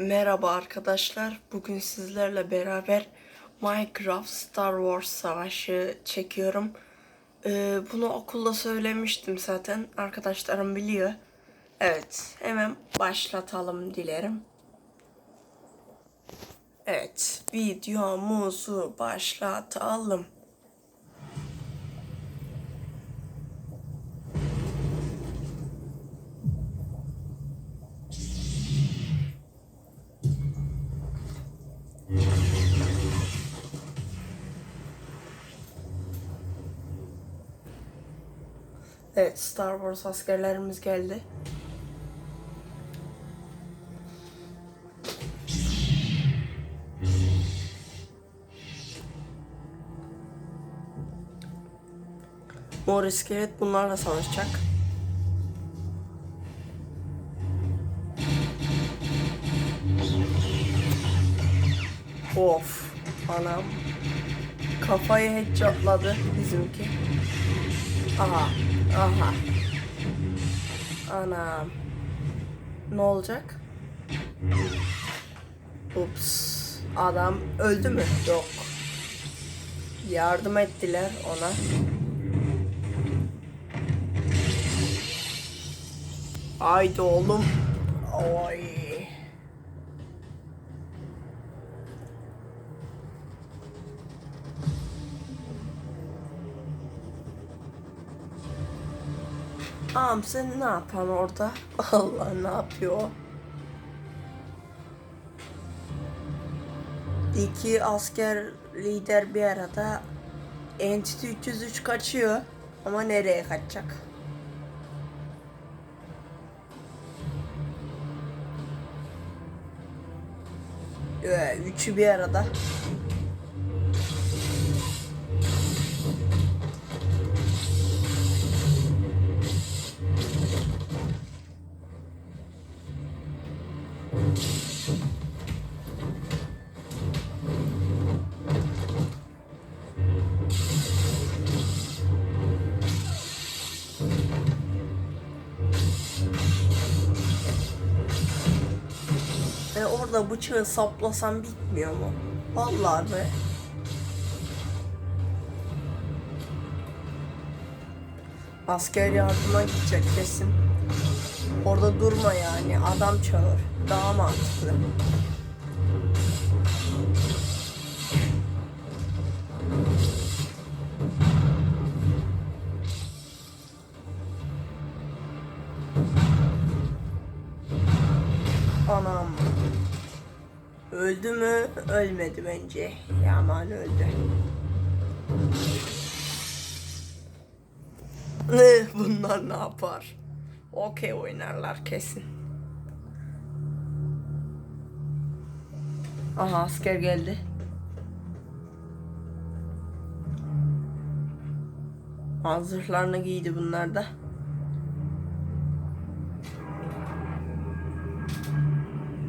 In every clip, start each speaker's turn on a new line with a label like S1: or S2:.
S1: Merhaba arkadaşlar. Bugün sizlerle beraber Minecraft Star Wars Savaşı çekiyorum. Ee, bunu okulda söylemiştim zaten. Arkadaşlarım biliyor. Evet, hemen başlatalım dilerim. Evet, videomuzu başlatalım. Evet, Star Wars askerlerimiz geldi. Mor iskelet bunlarla savaşacak. Of, anam. Kafayı headshotladı bizimki. Aha, aha. Anam. Ne olacak? Ups. Adam öldü mü? Yok. Yardım ettiler ona. Haydi oğlum. Oy. Ağam sen ne yapan orada? Allah ne yapıyor? İki asker lider bir arada Entity 303 kaçıyor ama nereye kaçacak? Ee, üçü bir arada. Orada bıçağı saplasam bitmiyor mu? Vallahi be. Asker yardıma gidecek kesin. Orada durma yani adam çağır. Daha mantıklı. Anam. Öldü mü? Ölmedi bence. Yaman öldü. Ne? Bunlar ne yapar? Okey oynarlar kesin. Aha asker geldi. Hazırlarını giydi bunlar da.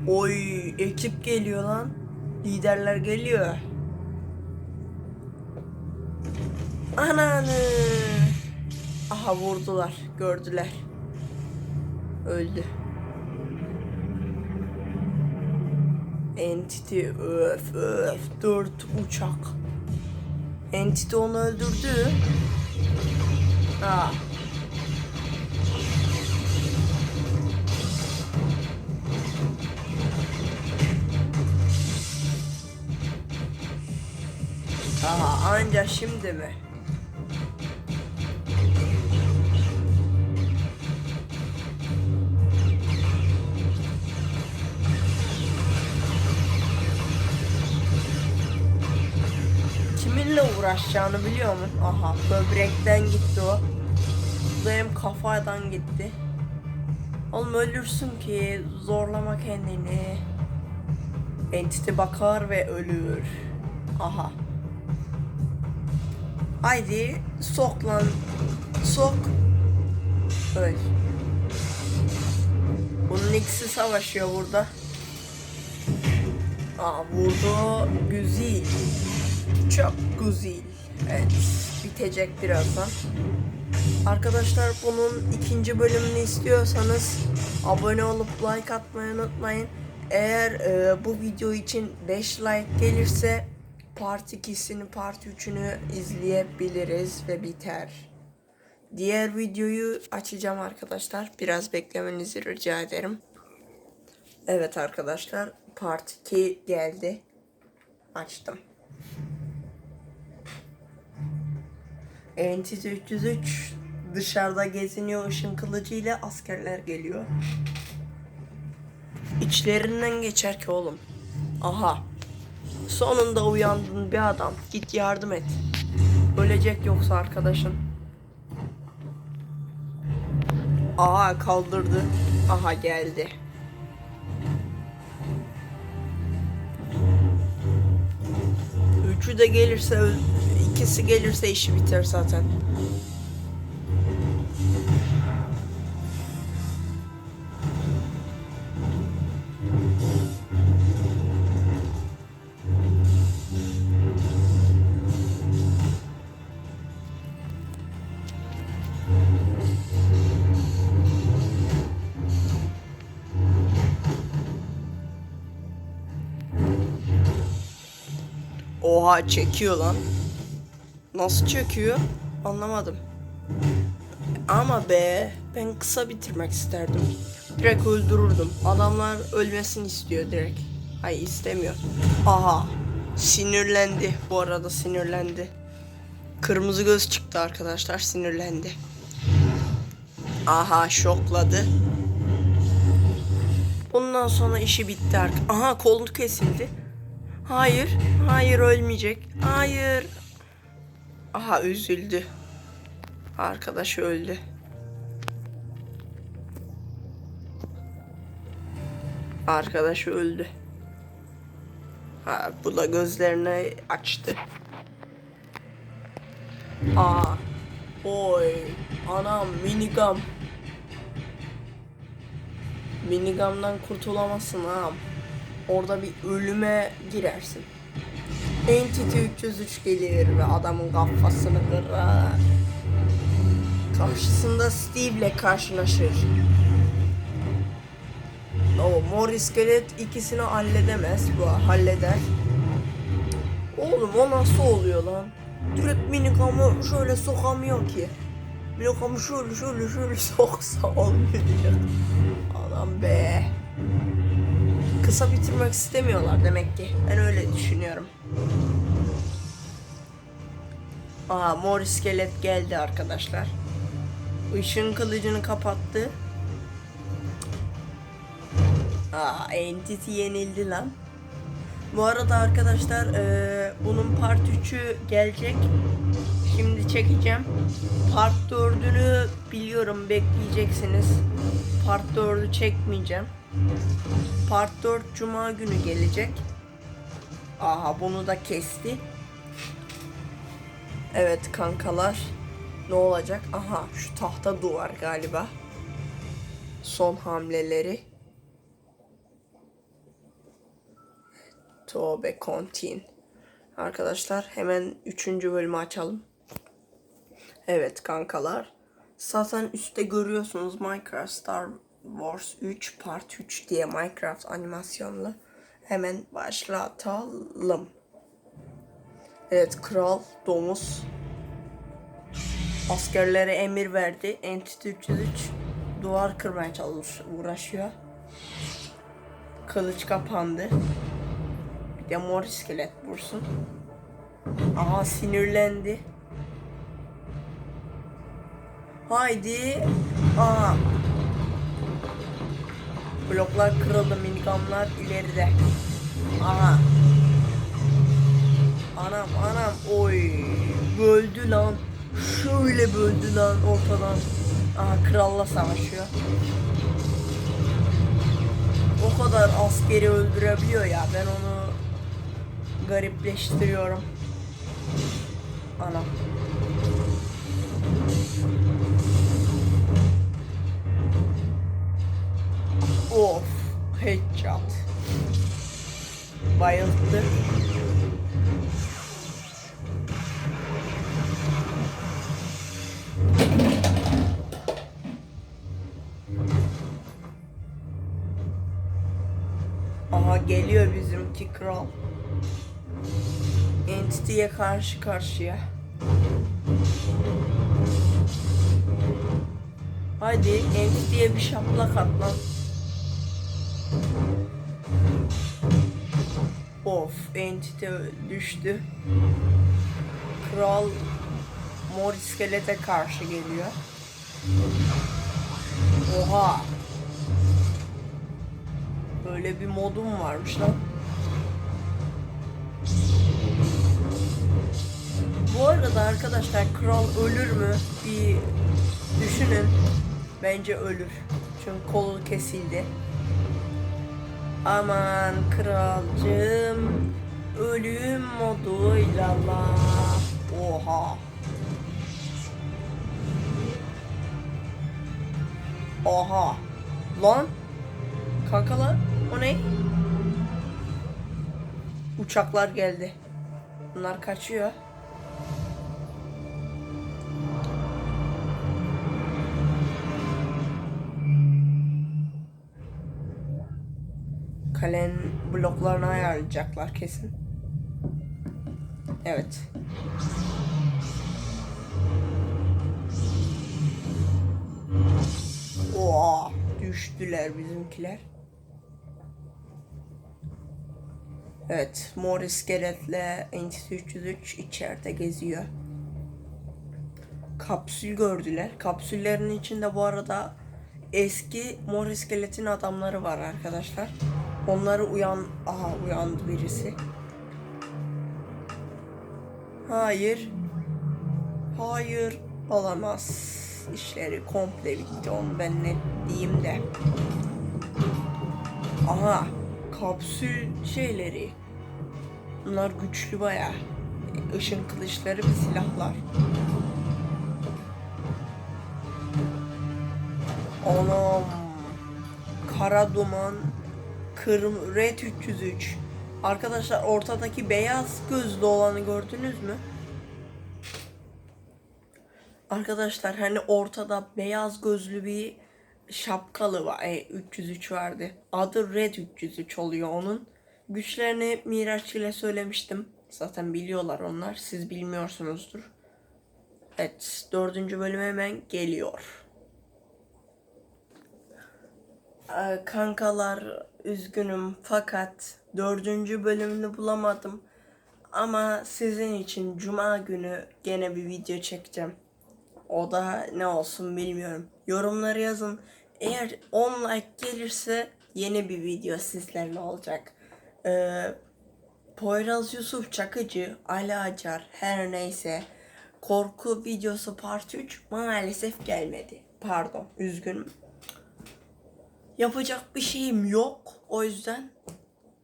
S1: Oy ekip geliyor lan. Liderler geliyor. Ananı. Aha vurdular. Gördüler. Öldü. Entity öf öf. Dört uçak. Entity onu öldürdü. Ha. Aha anca şimdi mi? Kiminle uğraşacağını biliyor musun? Aha böbrekten gitti o. Benim kafadan gitti. Oğlum ölürsün ki zorlama kendini. Entity bakar ve ölür. Aha. Haydi sok lan. Sok. Öl. Bunun ikisi savaşıyor burada. Aa vurdu. Güzel. Çok güzel. Evet. Bitecek birazdan. Arkadaşlar bunun ikinci bölümünü istiyorsanız abone olup like atmayı unutmayın. Eğer e, bu video için 5 like gelirse part 2'sini part 3'ünü izleyebiliriz ve biter. Diğer videoyu açacağım arkadaşlar. Biraz beklemenizi rica ederim. Evet arkadaşlar part 2 geldi. Açtım. Entity 303 dışarıda geziniyor ışın kılıcı ile askerler geliyor. İçlerinden geçer ki oğlum. Aha. Sonunda uyandın bir adam. Git yardım et. Ölecek yoksa arkadaşın. Aha kaldırdı. Aha geldi. Üçü de gelirse ikisi gelirse işi biter zaten. Oha çekiyor lan. Nasıl çekiyor? Anlamadım. Ama be ben kısa bitirmek isterdim. Direkt öldürürdüm. Adamlar ölmesini istiyor direkt. Hayır istemiyor. Aha. Sinirlendi. Bu arada sinirlendi. Kırmızı göz çıktı arkadaşlar sinirlendi. Aha şokladı. Bundan sonra işi bitti artık. Aha kolu kesildi. Hayır, hayır ölmeyecek. Hayır. Aha üzüldü. Arkadaş öldü. Arkadaş öldü. Ha, bu da gözlerini açtı. Aa. Oy. Anam minigam. Minigamdan kurtulamazsın ağam. Orada bir ölüme girersin. Entity 303 gelir ve adamın kafasını kırar. Karşısında Steve ile karşılaşır. O mor iskelet ikisini halledemez bu halleder. Oğlum o nasıl oluyor lan? Direkt minikamı şöyle sokamıyor ki. Minikamı şöyle şöyle şöyle soksa olmuyor. Adam be. Kısa bitirmek istemiyorlar demek ki. Ben öyle düşünüyorum. Aa mor iskelet geldi arkadaşlar. Işın kılıcını kapattı. Aa Entity yenildi lan. Bu arada arkadaşlar eee, bunun part 3'ü gelecek. Şimdi çekeceğim. Part 4'ünü biliyorum bekleyeceksiniz. Part 4'ü çekmeyeceğim. Part 4 Cuma günü gelecek. Aha bunu da kesti. Evet kankalar. Ne olacak? Aha şu tahta duvar galiba. Son hamleleri. Tövbe kontin. Arkadaşlar hemen 3. bölümü açalım. Evet kankalar. Zaten üstte görüyorsunuz Minecraft Star Wars 3 Part 3 diye Minecraft animasyonlu. Hemen başlatalım. Evet kral domuz askerlere emir verdi. Entity 303 duvar kırmaya çalış uğraşıyor. Kılıç kapandı. Bir de mor iskelet vursun. Aha sinirlendi. Haydi. Aa. Bloklar kırıldı, minigamlar ileride. Aha. Anam anam oy. Böldü lan. Şöyle böldü lan ortadan. Aha kralla savaşıyor. O kadar askeri öldürebiliyor ya ben onu garipleştiriyorum. Anam. Of, headshot. Bayıldı. geliyor bizimki kral. Entity'ye karşı karşıya. Hadi Entity'ye bir şaplak at. Of Entity düştü. Kral mor iskelete karşı geliyor. Oha. Böyle bir modum varmış lan. Bu arada arkadaşlar kral ölür mü? Bir düşünün. Bence ölür. Çünkü kolu kesildi. Aman kralcığım. Ölüm moduyla la. Oha. Oha. Lan. Kankalar o ne? Uçaklar geldi. Bunlar kaçıyor. Kalenin bloklarını ayarlayacaklar kesin. Evet. Oha düştüler bizimkiler. Evet, mor iskeletle Entity 303 içeride geziyor. Kapsül gördüler. Kapsüllerin içinde bu arada eski mor iskeletin adamları var arkadaşlar. Onları uyan... Aha uyandı birisi. Hayır. Hayır. Olamaz. İşleri komple bitti onu ben ne diyeyim de. Aha. Kapsül şeyleri. Bunlar güçlü baya. Işın kılıçları ve silahlar. Anam. Kara duman. Kırm Red 303. Arkadaşlar ortadaki beyaz gözlü olanı gördünüz mü? Arkadaşlar hani ortada beyaz gözlü bir şapkalı var. E, 303 vardı. Adı Red 303 oluyor onun. Güçlerini Miraç ile söylemiştim. Zaten biliyorlar onlar. Siz bilmiyorsunuzdur. Evet. Dördüncü bölüm hemen geliyor. Ee, kankalar üzgünüm fakat dördüncü bölümünü bulamadım. Ama sizin için cuma günü gene bir video çekeceğim. O da ne olsun bilmiyorum. Yorumları yazın. Eğer 10 like gelirse yeni bir video sizlerle olacak. Ee, Poyraz Yusuf Çakıcı, Ali Acar her neyse korku videosu part 3 maalesef gelmedi. Pardon üzgünüm. Yapacak bir şeyim yok. O yüzden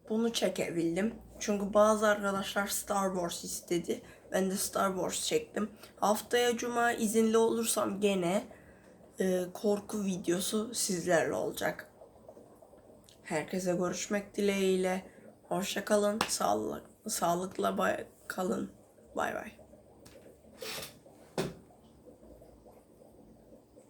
S1: bunu çekebildim. Çünkü bazı arkadaşlar Star Wars istedi. Ben de Star Wars çektim. Haftaya cuma izinli olursam gene e, korku videosu sizlerle olacak. Herkese görüşmek dileğiyle. Hoşça kalın. Sağlık, sağlıkla bay- kalın. Bay bay.